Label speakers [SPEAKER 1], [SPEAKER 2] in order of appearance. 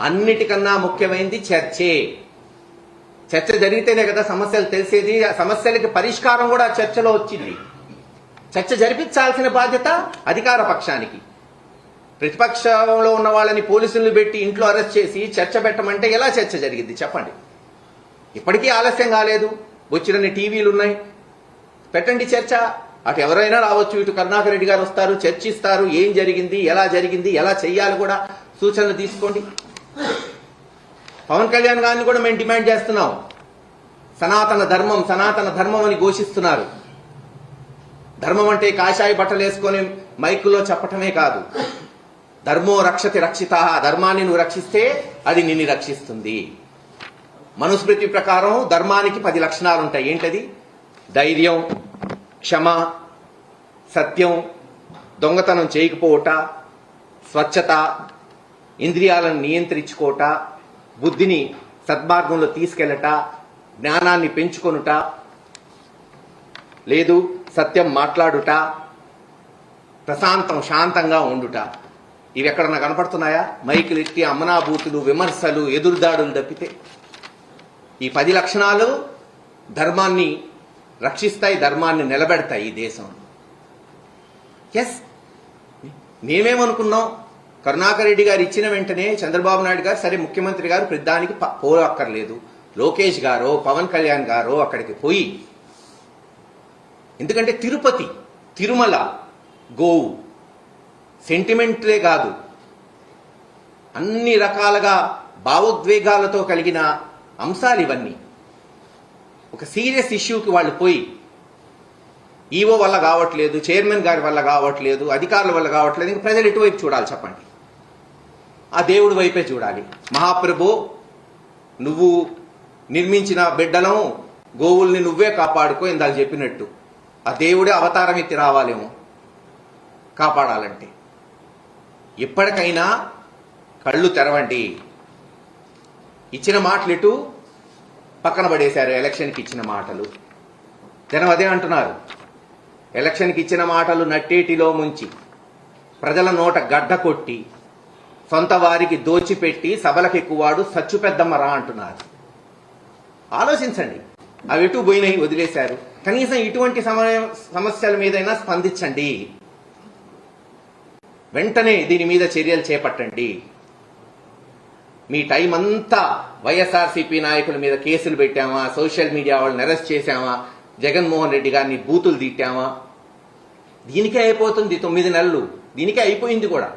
[SPEAKER 1] అన్నిటికన్నా ముఖ్యమైనది చర్చే. చర్చ జరిగితేనే కదా సమస్యలు తెలిసేది ఆ సమస్యలకి పరిష్కారం కూడా చర్చలో వచ్చింది. చర్చ జరిపించాల్సిన బాధ్యత అధికార పక్షానికి. ప్రతిపక్షంలో ఉన్న వాళ్ళని పోలీసులు పెట్టి ఇంట్లో అరెస్ట్ చేసి చర్చ పెట్టమంటే ఎలా చర్చ జరిగింది చెప్పండి. ఇప్పటికీ ఆలస్యం కాలేదు. వచ్చినన్ని టీవీలు ఉన్నాయి. పెట్టండి చర్చ. అటు ఎవరైనా రావచ్చు ఇటు కరుణాకర్ రెడ్డి గారు వస్తారు చర్చిస్తారు ఏం జరిగింది ఎలా జరిగింది ఎలా చెయ్యాలి కూడా సూచనలు తీసుకోండి. పవన్ కళ్యాణ్ గారిని కూడా మేము డిమాండ్ చేస్తున్నాం. సనాతన ధర్మం సనాతన ధర్మం అని ఘోషిస్తున్నారు. ధర్మం అంటే కాషాయ బట్టలు వేసుకొని మైకులో చెప్పటమే కాదు. ధర్మో రక్షతి రక్షిత ధర్మాన్ని నువ్వు రక్షిస్తే అది నిన్ను రక్షిస్తుంది. మనుస్మృతి ప్రకారం ధర్మానికి పది లక్షణాలు ఉంటాయి. ఏంటది? ధైర్యం క్షమ సత్యం దొంగతనం చేయకపోవట స్వచ్ఛత ఇంద్రియాలను నియంత్రించుకోట బుద్ధిని సద్మార్గంలో తీసుకెళ్ళట జ్ఞానాన్ని పెంచుకొనుట లేదు సత్యం మాట్లాడుట ప్రశాంతం శాంతంగా ఉండుట. ఇవి ఎక్కడన్నా కనపడుతున్నాయా? మైకులు అమనాభూతులు విమర్శలు ఎదురుదాడులు తప్పితే. ఈ పది లక్షణాలు ధర్మాన్ని రక్షిస్తాయి ధర్మాన్ని నిలబెడతాయి ఈ దేశం ఎస్ మేమేమనుకున్నాం? కరుణాకర్ రెడ్డి గారు ఇచ్చిన వెంటనే చంద్రబాబు నాయుడు గారు సరే ముఖ్యమంత్రి గారు ప్రతిదానికి పోలక్కర్లేదు పోరక్కర్లేదు. లోకేష్ గారో పవన్ కళ్యాణ్ గారో అక్కడికి పోయి ఎందుకంటే తిరుపతి తిరుమల గోవు సెంటిమెంట్లే కాదు. అన్ని రకాలుగా భావోద్వేగాలతో కలిగిన అంశాలు ఇవన్నీ. ఒక సీరియస్ ఇష్యూకి వాళ్ళు పోయి ఈవో వల్ల కావట్లేదు చైర్మన్ గారి వల్ల కావట్లేదు అధికారుల వల్ల కావట్లేదు ఇంకా ప్రజలు ఎటువైపు చూడాలి చెప్పండి. ఆ దేవుడి వైపే చూడాలి. మహాప్రభు నువ్వు నిర్మించిన బిడ్డలం గోవుల్ని నువ్వే కాపాడుకో ఇందాక చెప్పినట్టు. ఆ దేవుడే అవతారం ఎత్తి రావాలేమో. కాపాడాలంటే. ఎప్పటికైనా కళ్ళు తెరవండి. ఇచ్చిన మాటలు ఇటు పక్కన పడేశారు ఎలక్షన్కి ఇచ్చిన మాటలు. జనం అదే అంటున్నారు. ఎలక్షన్కి ఇచ్చిన మాటలు నట్టేటిలో ముంచి ప్రజల నోట గడ్డ కొట్టి సొంత వారికి దోచిపెట్టి సభలకు సభలకెక్కువాడు సచ్చు పెద్దమ్మరా అంటున్నారు. ఆలోచించండి. అవి ఎటు పోయినాయి వదిలేశారు. కనీసం ఇటువంటి సమయం సమస్యల మీదైనా స్పందించండి. వెంటనే దీని మీద చర్యలు చేపట్టండి. మీ టైం అంతా వైఎస్ఆర్సీపీ నాయకుల మీద కేసులు పెట్టామా? సోషల్ మీడియా వాళ్ళని అరెస్ట్ చేశామా? జగన్మోహన్ రెడ్డి గారిని బూతులు తిట్టామా? దీనికే అయిపోతుంది తొమ్మిది నెలలు. దీనికే అయిపోయింది కూడా.